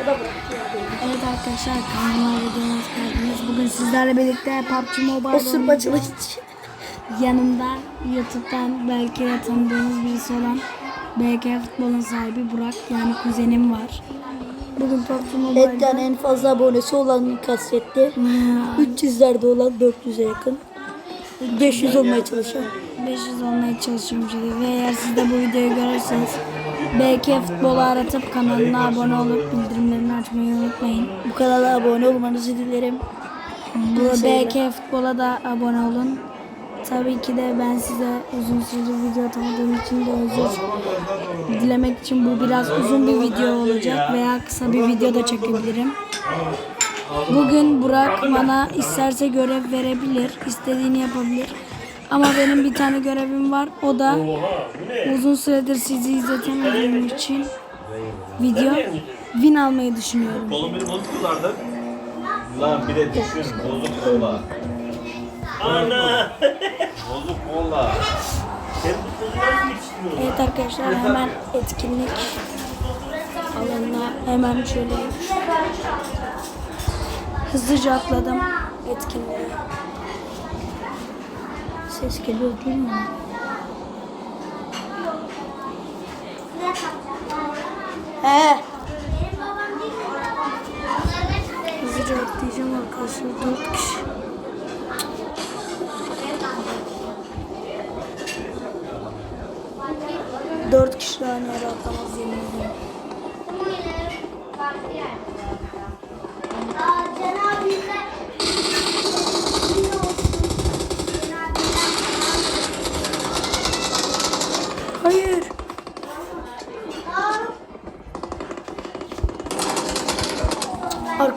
Evet arkadaşlar kanalıma videoma hoş geldiniz. Bugün sizlerle birlikte PUBG Mobile oynayacağız. challenge. Yanımda YouTube'dan belki de tanıdığınız birisi olan BK Futbol'un sahibi Burak yani kuzenim var. Bugün PUBG Etten Mobile'da en fazla abonesi olan kastetти. 300'lerde olan 400'e yakın. 500 olmaya çalışan. 500 olmaya çalışıyorum şimdi ve eğer siz de bu videoyu görürseniz BK Futbol'u aratıp kanalına abone olup bildirimlerini açmayı unutmayın. Bu kanala abone olmanızı dilerim. Bu BK Futbol'a da abone olun. Tabii ki de ben size uzun süredir video atamadığım için de özür dilemek için bu biraz uzun bir video olacak veya kısa bir video da çekebilirim. Bugün Burak bana isterse görev verebilir, istediğini yapabilir. Ama benim bir tane görevim var. O da uzun süredir sizi izletemediğim için video win almayı düşünüyorum. Kolum benim bozuk yıllardır. Lan bir de düşün bozuk kolla. Ana! bozuk yetiştiriyorsun? Evet arkadaşlar hemen etkinlik alanına hemen şöyle hızlıca atladım etkinliğe. Ses geliyor değil mi? He. Hızlıca atlayacağım arkadaşlar 4 kişi. Dört kişi daha ne ara atlamaz yemin ediyorum.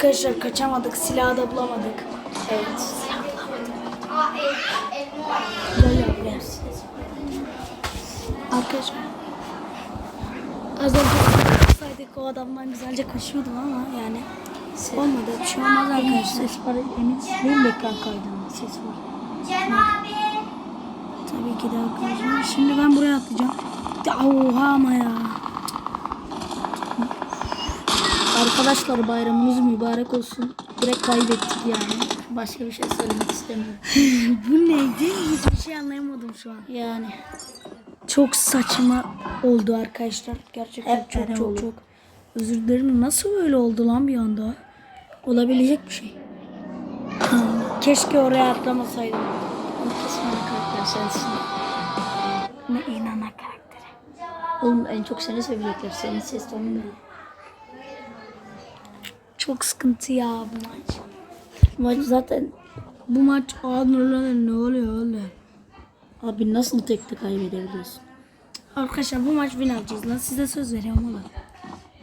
Arkadaşlar kaçamadık. Silahı da bulamadık. Evet. Böyle. Arkadaşlar. Az önce saydık o adamdan güzelce koşuyordum ama yani olmadı. Bir şey olmaz arkadaşlar. Ses var emin ekran kaydında ses var. Tabii ki de arkadaşlar. Şimdi ben buraya atlayacağım. Ya oha ama ya. Arkadaşlar bayramınız mübarek olsun. Direkt kaybettik yani. Başka bir şey söylemek istemiyorum. Bu neydi? Hiçbir şey anlayamadım şu an. Yani Çok saçma oldu arkadaşlar. Gerçekten Hep çok çok olur. çok. Özür dilerim. Nasıl öyle oldu lan bir anda? Olabilecek bir şey. Keşke oraya atlamasaydım. kesin ana karakter sensin. Ne inana karakteri. Oğlum en çok seni sevecekler. Senin ses tonun belli. Çok sıkıntı ya bu maç. Maç zaten Bu maç anırlanır ne oluyor öyle. abi nasıl tekte kaybedebiliyorsun? Arkadaşlar bu maç win alacağız lan. Size söz veriyorum oğlum.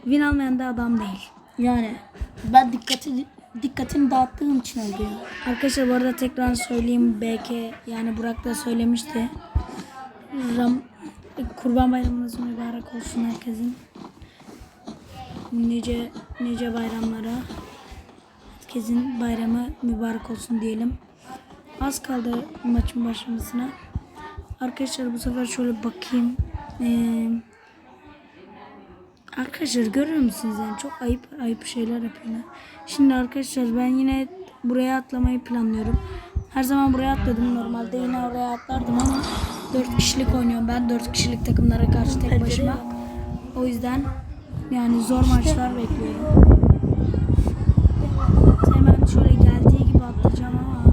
Win almayan da adam değil. Yani ben dikkati dikkatini dağıttığım için oldu ya. Arkadaşlar bu arada tekrar söyleyeyim. BK yani Burak da söylemişti. Ram, Kurban bayramınız mübarek olsun herkesin. Nice nice bayramlara. Herkesin bayramı mübarek olsun diyelim. Az kaldı maçın başlamasına. Arkadaşlar bu sefer şöyle bakayım. Ee, arkadaşlar görüyor musunuz yani çok ayıp ayıp şeyler yapıyorlar. Şimdi arkadaşlar ben yine buraya atlamayı planlıyorum. Her zaman buraya atladım. Normalde yine oraya atlardım ama 4 kişilik oynuyorum ben. 4 kişilik takımlara karşı tek başıma. O yüzden yani zor maçlar bekliyorum. Hemen şöyle geldiği gibi atlayacağım ama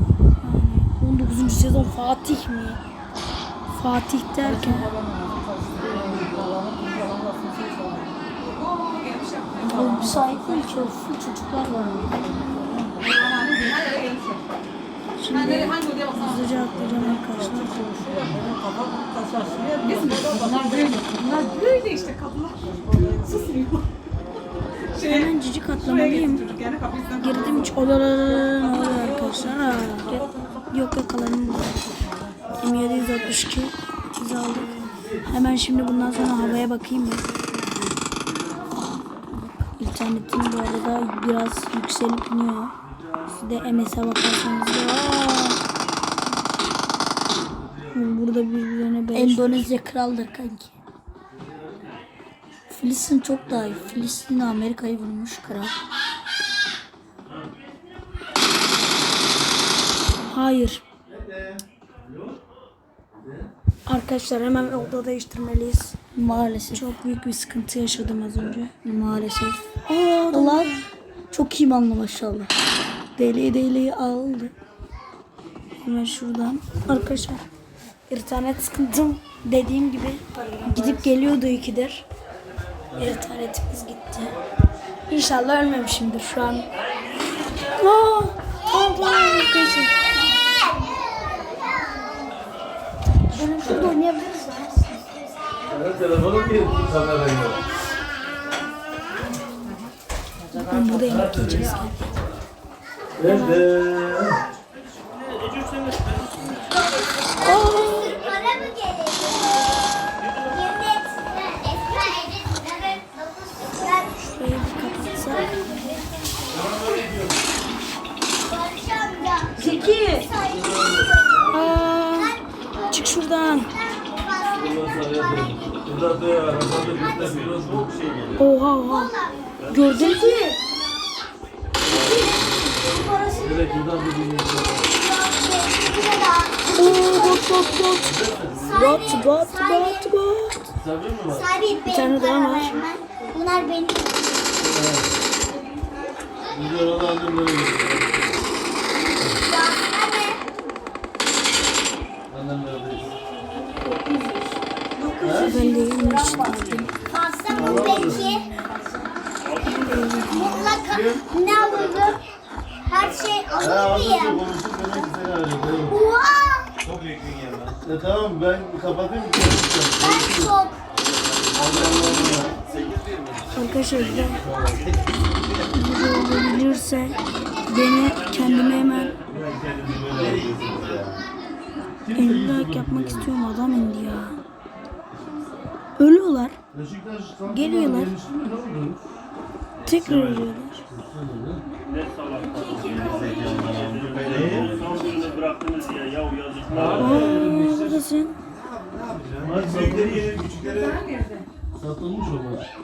yani 19. sezon Fatih mi? Fatih derken Oğlum müsait değil ki. Full çocuklar var. şimdi hızlıca atlayacağım arkadaşlar. Bunlar böyle işte Susmuyor. Hemen cicik atlamalıyım. Yani kapısından Girdim hiç ne oluyor arkadaşlar? Ha, yok yok burada. M762 biz aldık. Hemen şimdi bundan sonra havaya bakayım ben. İnternetim bu arada biraz yükselip iniyor. Siz de MS'e bakarsanız da Aa! Burada birbirlerine beş. Endonezya kraldır kanki. Filistin çok daha iyi. Filistin Amerika'yı vurmuş kral. Hayır. Arkadaşlar hemen oda değiştirmeliyiz. Maalesef. Çok büyük bir sıkıntı yaşadım az önce. Maalesef. Aa, Allah çok iyi manlı maşallah. Deli deli aldı. Hemen şuradan. Arkadaşlar internet sıkıntım dediğim gibi gidip geliyordu ikidir. İnternetimiz gitti. İnşallah ölmemişimdir şu an. Aa, tamam tamam arkadaşlar. Benim şurada oynayabiliriz. Telefonum. Ben burada yemek yiyeceğiz. Nerede? Para geliyor. Oha oha. Gördünüz mü? Buradan bir. Oo bot bot bot. Bot bot bot bot. Benim tane daha var. Bunlar benim. Aldım böyle ne alırım? Her şey arıyor. Oha! Çok yakın ya. E tamam ben kapatayım? Ben çok. Arkadaşlar video olabilirse beni kendime hemen emlak yapmak istiyorum adam indi ya. Ölüyorlar. Geliyorlar. Tekrar ölüyorlar. Son gününü bıraktınız ya yav yazıklar. Aa, buradasın. Büyükleri yeni küçükleri satılmış onlar.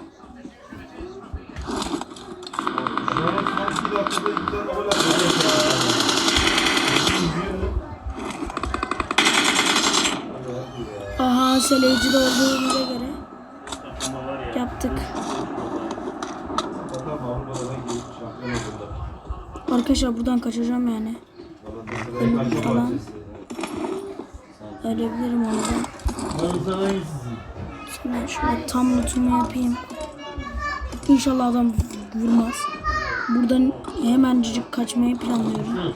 Aha seleci de olduğumuza göre Arkadaşlar buradan kaçacağım yani. Ölüm falan. Ölebilirim iyisisin. Sonra şöyle tam lootumu yapayım. İnşallah adam vurmaz. Buradan hemencik kaçmayı planlıyorum.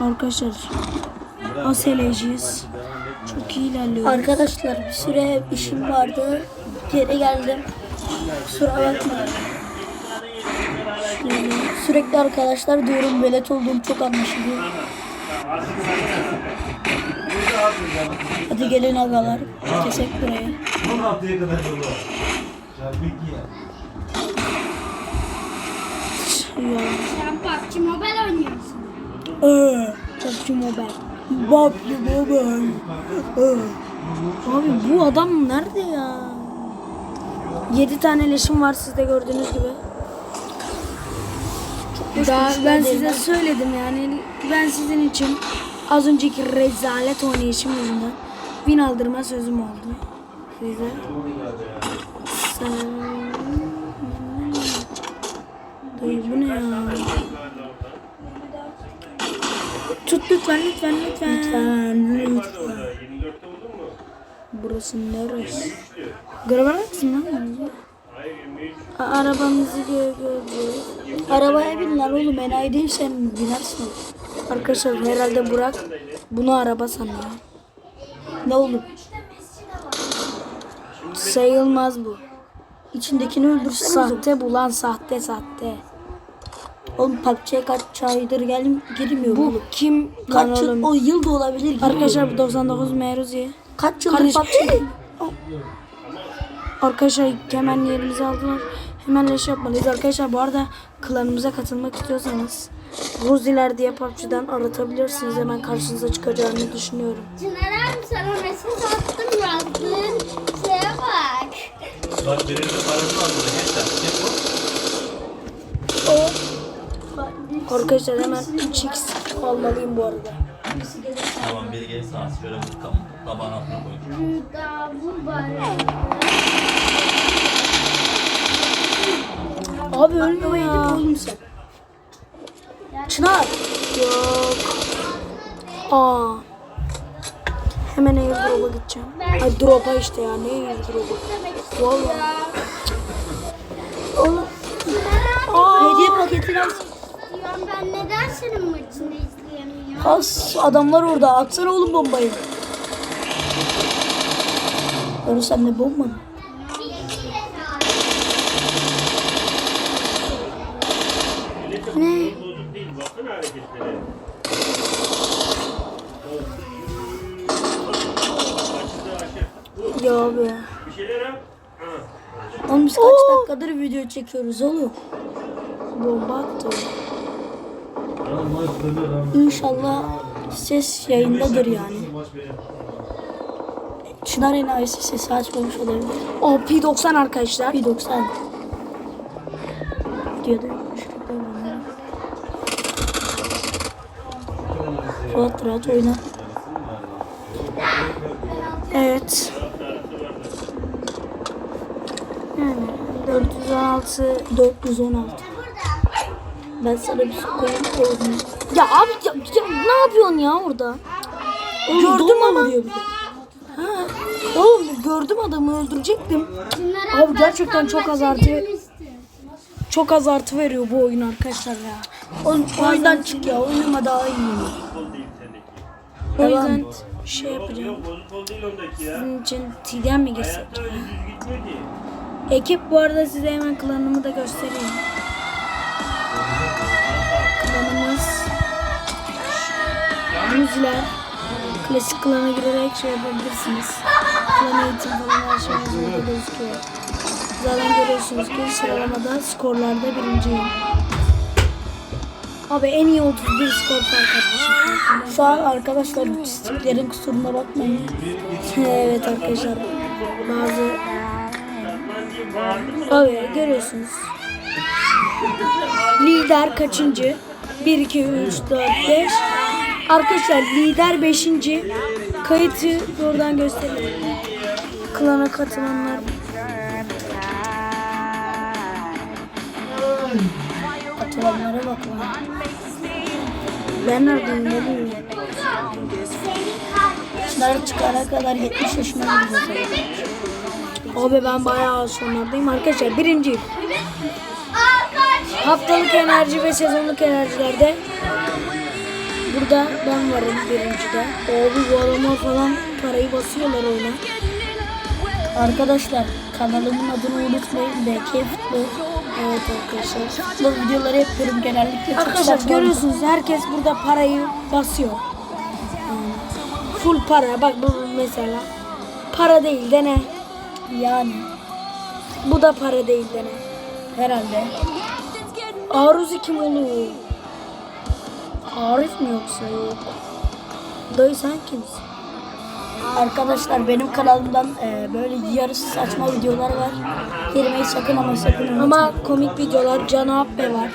Arkadaşlar aseleciyiz. Çok iyi ilerliyoruz. Arkadaşlar bir süre işim vardı. Geri geldim. Kusura bakmayın. Sürekli arkadaşlar diyorum velet olduğum çok anlaşılıyor. Hadi gelin agalar. Kesek burayı. 16'ya kadar dolu. Şarbik ya. Ya. Sen PUBG Mobile oynuyorsun. Ee, PUBG Mobile. Mobile. Ee. Abi bu adam nerede ya? 7 tane leşim var sizde gördüğünüz gibi. Daha ben size söyledim yani ben sizin için az önceki rezalet oynayışım yüzünden win aldırma sözüm oldu. Size. Sen... Dayı bu ne ya? Tut lütfen lütfen lütfen. Lütfen lütfen. 24'te vurdun mu? Burası neresi? Hayır 23. A- Arabamızı gö göreceğiz. Arabaya bin lan oğlum enayi değilsen binersin. Arkadaşlar herhalde Burak bunu araba sanıyor. Ne oğlum? Sayılmaz bu. İçindekini oğlum. Sahte bulan sahte sahte. Oğlum PUBG'ye kaç aydır geldim girmiyor Bu oğlum. kim lan Kaç yıl, oğlum? o yıl da olabilir. girmiyor. Arkadaşlar bu 99 Meruzi. kaç yıldır Kardeş- PUBG? Arkadaşlar hemen yerimizi aldılar. Hemen leş yapmalıyız. Arkadaşlar bu arada klanımıza katılmak istiyorsanız Ruziler diye PUBG'den aratabilirsiniz. Hemen karşınıza çıkacağını düşünüyorum. Çınar abi sana mesaj attım yazdığın şeye bak. Bak benim de parası var burada. Gençler. Ne bu? Arkadaşlar hemen 3x almalıyım bu arada. Tamam biri gelirse şöyle bu tam tabağın altına koyun. Abi ölmemeydin oğlum sen. Çınar. Yok. Aa. Hemen airdrop'a gideceğim. Ay drop'a işte ya. Ne airdrop'a? Vallahi. Oğlum. Hediye paketini al. Senin maçını izleyemiyorum? Has adamlar orada. Atsana oğlum bombayı. Öyle sen ne bomba mı? Ne? Ya abi. Bir şeyler yap. Ha. Oğlum biz kaç dakikadır video çekiyoruz oğlum. Bomba attı. İnşallah ses yayındadır yani. Çınar enayisi sesi açmamış olabilir. O P90 arkadaşlar. 190. Videoda yokmuş. Rahat rahat oyna. Evet. Yani 416 416. Ben sana bir sokayım oğlum. Ya abi ya, ya ne yapıyorsun ya orada? Gördüm Gördüm ama ama. diyor bir de. Ha. Oğlum gördüm adamı öldürecektim. Abi gerçekten çok sana az maça artı- girmiştim. Çok az artı veriyor bu oyun arkadaşlar ya. Oğlum oyundan çık ya. Oynama daha iyi. O yüzden şey yapacağım. Sizin için TDM mi ki. Ekip bu arada size hemen klanımı da göstereyim. Müziler Klasik klana girerek şey yapabilirsiniz. Klan eğitim falan her şey burada gözüküyor. Zaten görüyorsunuz ki sıralamada skorlarda birinciyim. Abi en iyi 31 skor fark atmışım. Şu an arkadaşlar çiziklerin kusuruna bakmayın. evet arkadaşlar. Bazı Abi görüyorsunuz. Lider kaçıncı? 1, 2, 3, 4, 5. Arkadaşlar lider 5. Kayıtı buradan gösterelim. Klana katılanlar. Atılanlara bak lan. Ben neredeyim? Ne bileyim. Çıkana kadar 70 yaşına gireceğiz. Abi ben bayağı sonlardayım. Arkadaşlar birinciyim. Haftalık enerji ve sezonluk enerjilerde burada ben varım birincide. Abi bu adamlar falan parayı basıyorlar oyuna. Arkadaşlar kanalımın adını unutmayın. BK Futbol. Evet arkadaşlar. Futbol videoları yapıyorum genellikle. Arkadaşlar görüyorsunuz herkes burada parayı basıyor. Yani full para. Bak bu mesela. Para değil de ne? Yani Bu da para değil de ne? herhalde. Aruzi kim olur? Arif mi yoksa yok? Dayı sen kimsin? Arkadaşlar benim kanalımdan e, böyle yarısı saçma videolar var. Girmeyi sakın ama sakın unutmayın. Ama komik videolar Can Abbe var.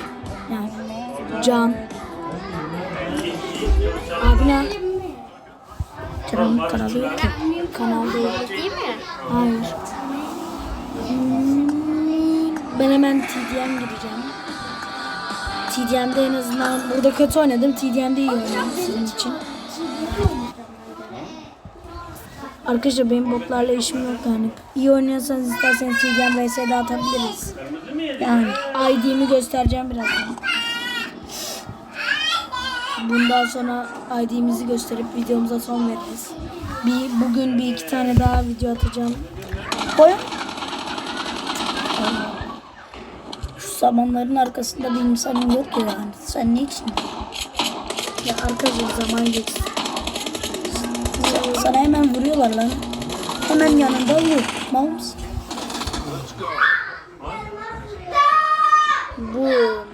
yani. Can. Abi ne? Canım kanalı yok ki. Kanal değil. Değil mi? Hayır. Hmm, Ben hemen TDM gireceğim. TDM'de en azından burada kötü oynadım. TDM'de iyi oynadım sizin için. Arkadaşlar benim botlarla işim yok yani. İyi oynuyorsanız isterseniz TDM vs de atabiliriz. Yani ID'mi göstereceğim birazdan. Bundan sonra ID'mizi gösterip videomuza son veririz. Bir, bugün bir iki tane daha video atacağım. Koy. Şu samanların arkasında bir insanın yok ya yani. Sen ne için? Ya arkadaşlar zaman geçsin. Sana hemen vuruyorlar lan. Hemen yanında vur. Mal mısın? Boom.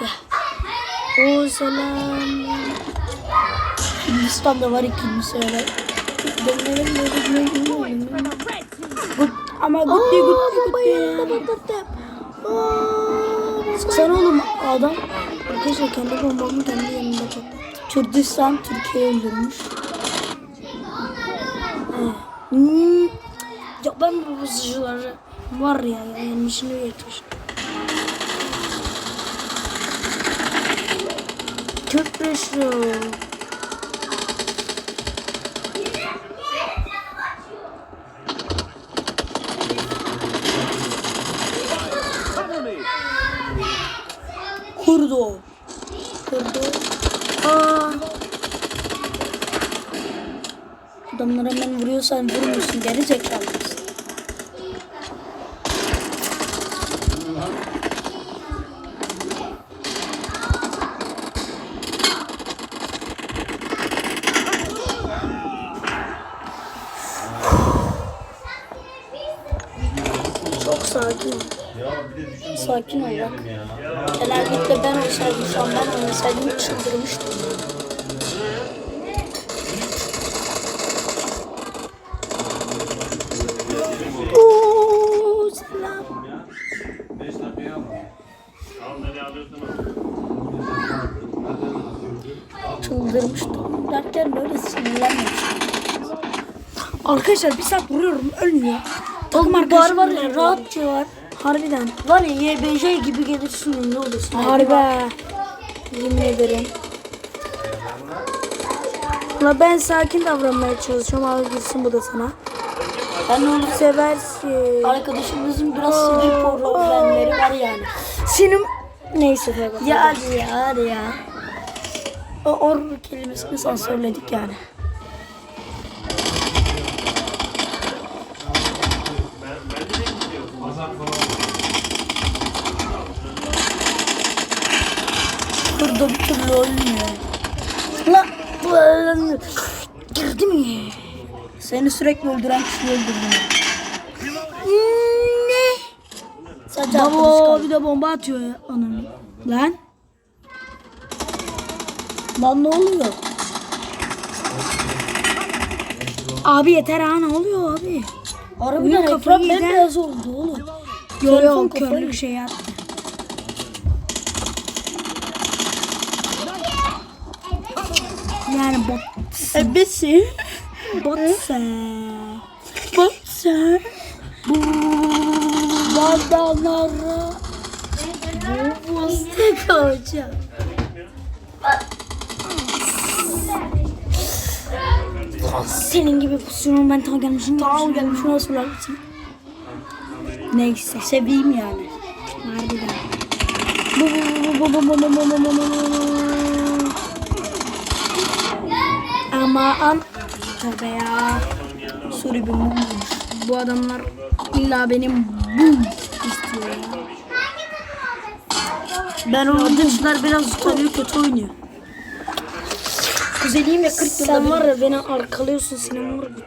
Gel. O selam. Hindistan'da var ikinci sırada. Gut, ama gutti gutti gutti. Sıksana oğlum adam. Arkadaşlar kendi bombamı kendi yanımda patlattı. Kürdistan Türkiye'yi öldürmüş. Hmm. Ya ben bu bozucuları var ya yanlışını geçmiş. Köprüsü. Kurdo. Kurdu. Aa, Adamlara hemen vuruyorsan vurmuyorsun geri zekalı mısın? çok sakin. Ya bir de düşün. Sakin ol bak. ya. Genellikle ben olsaydım oynasaydım çıldırmıştım. Oo, selam. Çıldırmıştım. Derken böyle sinirlenmemiştim. Arkadaşlar bir saat vuruyorum ölmüyor. Takım arkadaşım var ya rahatça var. Harbiden. Var ya YBJ gibi gelirsin ne olursun. Harbi. Yemin ederim. Ama ben sakin davranmaya çalışıyorum. Al gitsin bu da sana. Ben olur Seversin. Arkadaşımızın biraz sinir problemleri var yani. Senin neyse tabii. Ya hadi ya hadi ya. O or kelimesini sansürledik yani. Burada bir türlü ölmüyor. La bu girdi mi? Seni sürekli öldüren kişiyi öldürdüm. Ne? Sadece Baba bir de bomba atıyor ya onun. Lan. Lan ne oluyor? Abi yeter ha ne oluyor abi? Harbiden ekran bembeyaz oldu oğlum. Yo Telefon yo kafayı körlük şey yaptı. Yani bot. Ebesi. Bot sen. Bak sen. Bu adamlara bu fıstık hocam. Senin gibi pusuyorum ben tam gelmişim. Tamam gelmiş şuna sorar mısın? Neyse. Seveyim yani. Harbiden. Bu bu bu bu bu bu bu bu bu bu bu. Ama an. Tabii ya. Suri bir mum. Bu adamlar illa benim bum istiyor ya. Ben oyuncular biraz tutanıyor kötü oynuyor. Kuzeniyim ya 40 yılda Sen var ya beni arkalıyorsun senin var ya.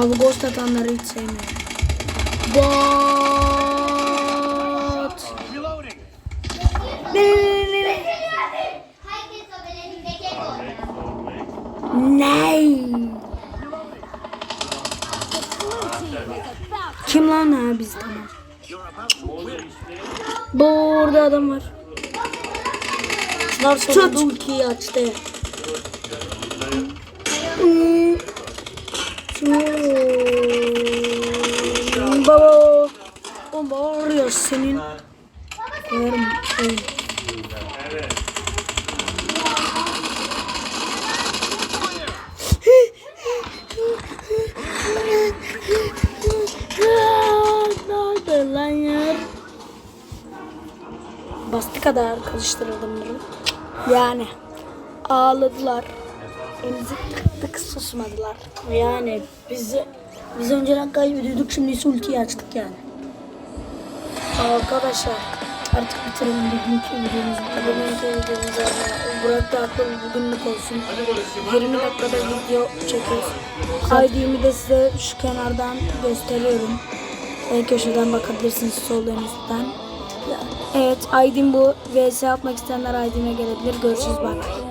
Abi ghost atanları hiç sevmiyorum. Bot. Ne? Kim lan ha biz tamam. Bu adam var. Çınar sonunda ultiyi açtı. Hmm. Baba. Baba arıyor senin. Yarım. Yarım. Bastı kadar karıştırırdım bunu. Yani ağladılar. Emzik tık susmadılar. Yani biz biz önceden kaybediyorduk şimdi ise ultiyi açtık yani. Arkadaşlar Artık bitirelim bugünkü videomuzu. bugünkü videomuz Burak da aklı bugünlük olsun. 20 dakikada video çekiyoruz. ID'mi de size şu kenardan gösteriyorum. En köşeden bakabilirsiniz sol en üstten. Ya Evet Aydın bu. VS atmak isteyenler Aydın'a gelebilir. Görüşürüz bak.